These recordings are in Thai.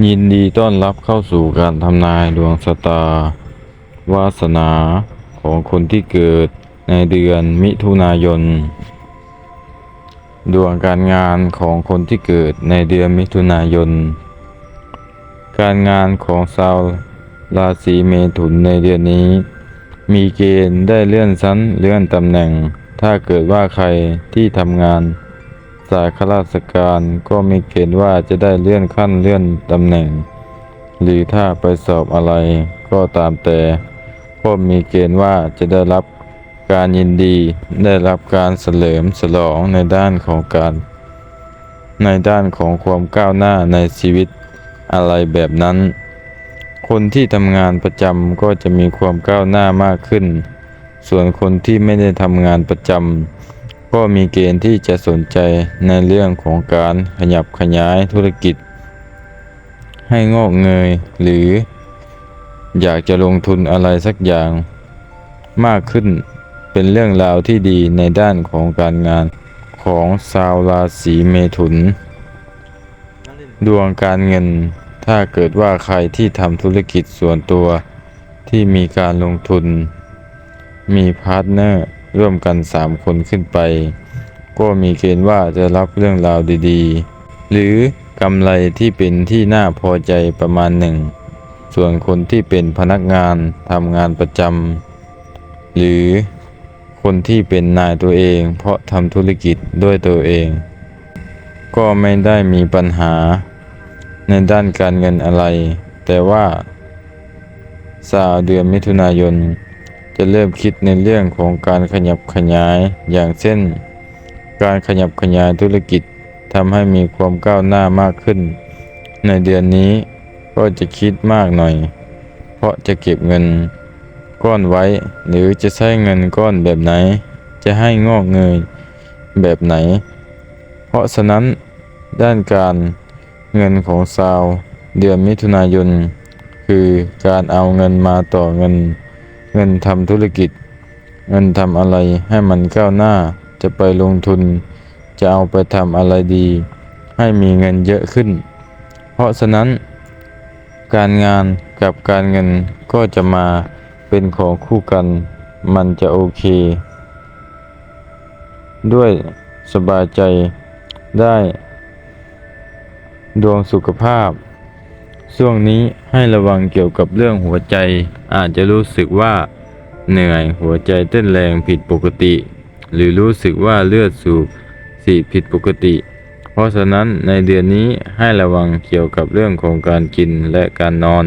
ยินดีต้อนรับเข้าสู่การทำนายดวงชะตา วาสนาของคนที่เกิดในเดือนมิถุนายน ดวงการงานของคนที่เกิดในเดือนมิถุนายน การงานของชาวราศีเมถุนในเดือนนี้ มีเกณฑ์ได้เลื่อนชั้นเลื่อนตำแหน่ง ถ้าเกิดว่าใครที่ทำงาน สายข้าราชการก็มีเกณฑ์ว่าจะได้เลื่อนขั้นเลื่อนตำแหน่ง หรือถ้าไปสอบอะไรก็ตามแต่ ก็มีเกณฑ์ว่าจะได้รับการยินดีได้รับการเสริมฉลองในด้านของการ ในด้านของความก้าวหน้าในชีวิตอะไรแบบนั้น คนที่ทำงานประจำก็จะมีความก้าวหน้ามากขึ้น ส่วนคนที่ไม่ได้ทำงานประจำ ก็มีเกณฑ์ที่จะสนใจในเรื่องของการขยับขยายธุรกิจ ให้งอกเงยหรือ อยากจะลงทุนอะไรสักอย่าง มากขึ้นเป็นเรื่องราวที่ดีในด้านของการงานของชาวราศีเมถุน ดวงการเงินถ้าเกิดว่าใครที่ทำธุรกิจส่วนตัวที่มีการลงทุน มีพาร์ทเนอร์ ร่วมกัน3คนขึ้นไป ก็มีเกณฑ์ว่าจะรับเรื่องราวดีๆ หรือกำไรที่เป็นที่น่าพอใจประมาณหนึ่ง ส่วนคนที่เป็นพนักงานทำงานประจำหรือคนที่เป็นนายตัวเอง เพราะทำธุรกิจด้วยตัวเอง ก็ไม่ได้มีปัญหาในด้านการเงินอะไร แต่ว่าสาวเดือนมิถุนายน จะเริ่มคิดในเรื่องของการขยับขยายอย่างเช่น การขยับขยายธุรกิจทำให้มีความก้าวหน้ามากขึ้น ในเดือนนี้ก็จะคิดมากหน่อย เพราะจะเก็บเงินก้อนไว้ หรือจะใช้เงินก้อนแบบไหน จะให้งอกเงยแบบไหน เพราะฉะนั้นด้านการเงินของชาวเดือนมิถุนายน คือการเอาเงินมาต่อเงิน เงินทำธุรกิจ เงินทำอะไรให้มันก้าวหน้า จะไปลงทุน จะเอาไปทำอะไรดี ให้มีเงินเยอะขึ้น เพราะฉะนั้น การงานกับการเงินก็จะมาเป็นของคู่กัน มันจะโอเค ด้วยสบายใจได้ ดวงสุขภาพ ช่วงนี้ให้ระวังเกี่ยวกับเรื่องหัวใจ อาจจะรู้สึกว่าเหนื่อยหัวใจเต้นแรงผิดปกติ หรือรู้สึกว่าเลือดสูบฉีผิดปกติ เพราะฉะนั้นในเดือนนี้ให้ระวังเกี่ยวกับเรื่องของการกินและการนอน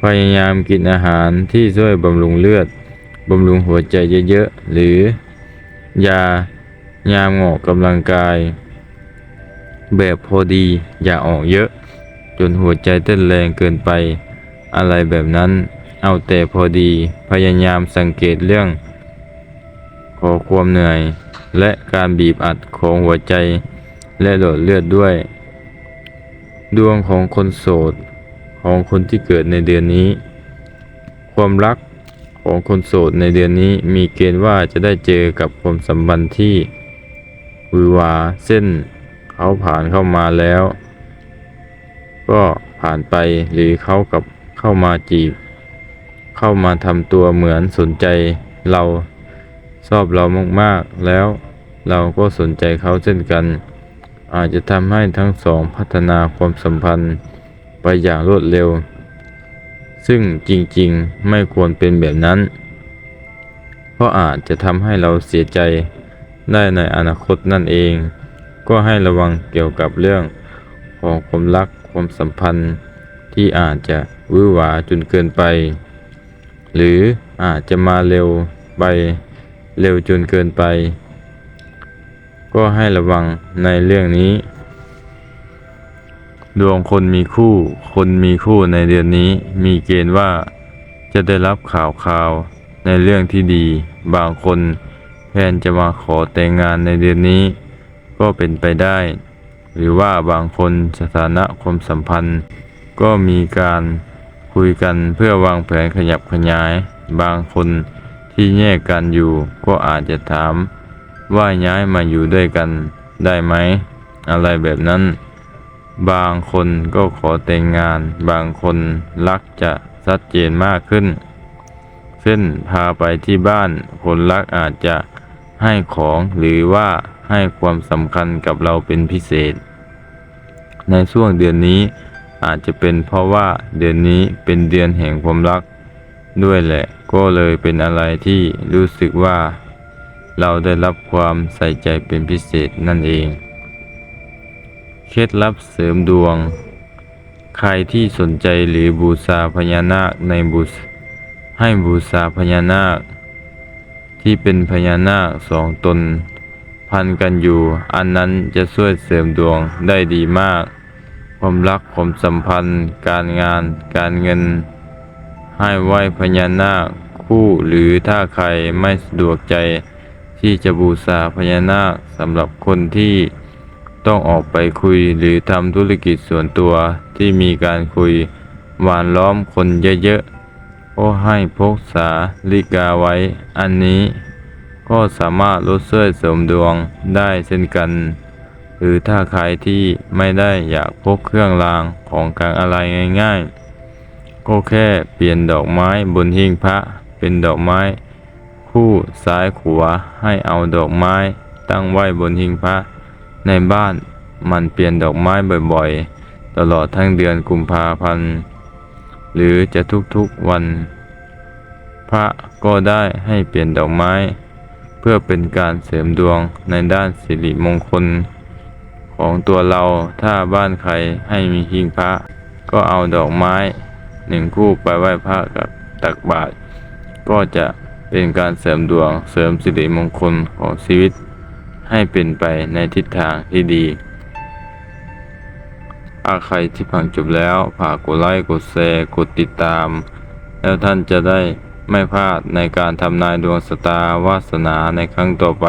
พยายามกินอาหารที่ช่วยบำรุงเลือดบำรุงหัวใจเยอะๆหรือยายามออกกำลังกาย แบบพอดีอย่าออกเยอะ จนหัวใจเต้นแรงเกินไป อะไรแบบนั้น เอาแต่พอดี พยายามสังเกตเรื่อง ขอความเหนื่อย และการบีบอัดของหัวใจ และหลอดเลือดด้วย ดวงของคนโสด ของคนที่เกิดในเดือนนี้ ความรักของคนโสดในเดือนนี้มีเกณฑ์ว่าจะได้เจอกับความสัมพันธ์ที่วือหวาเส้นเขาผ่านเข้ามาแล้ว ก็ผ่านไปหรือเขากับเข้ามาจีบ เข้ามาทำตัวเหมือนสนใจเราชอบเรามากๆ แล้วเราก็สนใจเขาเช่นกัน อาจจะทำให้ทั้งสองพัฒนาความสัมพันธ์ไปอย่างรวดเร็ว ซึ่งจริงๆไม่ควรเป็นแบบนั้น เพราะอาจจะทำให้เราเสียใจได้ในอนาคตนั่นเอง ก็ให้ระวังเกี่ยวกับเรื่องของความรัก ความสัมพันธ์ที่อาจจะวือหวาจนเกินไป หรืออาจจะมาเร็วไปเร็วจนเกินไป ก็ให้ระวังในเรื่องนี้ ดวงคนมีคู่ คนมีคู่ในเดือนนี้มีเกณฑ์ว่าจะได้รับข่าวข่าวในเรื่องที่ดี บางคนแพนจะมาขอแต่งงานในเดือนนี้ ก็เป็นไปได้ หรือว่าบางคนสถานะความสัมพันธ์ ก็มีการคุยกันเพื่อวางแผนขยับขยาย บางคนที่แยกกันอยู่ก็อาจจะถาม ว่าย้ายมาอยู่ด้วยกันได้ไหม อะไรแบบนั้น บางคนก็ขอแต่งงาน บางคนรักจะชัดเจนมากขึ้น เช่นพาไปที่บ้านคนรักอาจจะให้ของหรือว่า ให้ความสำคัญกับเราเป็นพิเศษ ในช่วงเดือนนี้อาจจะเป็นเพราะว่าเดือนนี้เป็นเดือนแห่งความรัก ด้วยแหละ ก็เลยเป็นอะไรที่รู้สึกว่า เราได้รับความใส่ใจเป็นพิเศษนั่นเอง เคล็ดลับเสริมดวง ใครที่สนใจหรือบูชาพญานาคในบูชให้บูชาพญานาค ที่เป็นพญานาคสองตน พันกันอยู่ อันนั้นจะช่วยเสริมดวงได้ดีมาก ความรักความสัมพันธ์ การงาน การเงิน ให้ไหวพญานาคคู่หรือถ้าใครไม่สะดวกใจ ที่จะบูชาพญานาคสำหรับคนที่ต้องออกไปคุยหรือทำธุรกิจส่วนตัวที่มีการคุยหวานล้อมคนเยอะๆก็ให้พกสาลิกาไว้ อันนี้ ก็สามารถลดเสื้อเสริมดวงได้เช่นกัน หรือถ้าใครที่ไม่ได้อยากพกเครื่องรางของกลางอะไรง่ายๆ ก็แค่เปลี่ยนดอกไม้บนหิ้งพระเป็นดอกไม้ คู่ซ้ายขวาให้เอาดอกไม้ ตั้งไว้บนหิ้งพระ ในบ้านมันเปลี่ยนดอกไม้บ่อยๆ ตลอดทั้งเดือนกุมภาพันธ์หรือจะทุกๆวัน พระก็ได้ให้เปลี่ยนดอกไม้ เพื่อเป็นการเสริมดวงในด้านสิริมงคล ของตัวเราถ้าบ้านใครให้มีหิ้งพระ ก็เอาดอกไม้หนึ่งคู่ไปไหว้พระกับตักบาตรก็จะเป็นการเสริมดวงเสริมสิริมงคลของชีวิต ให้เป็นไปในทิศทางที่ดีอาใครที่ฟังจบแล้วฝากกดไลค์กดแชร์กดติดตาม แล้วท่านจะได้ ไม่พลาดในการทำนายดวงชะตาวาสนาในครั้งต่อไป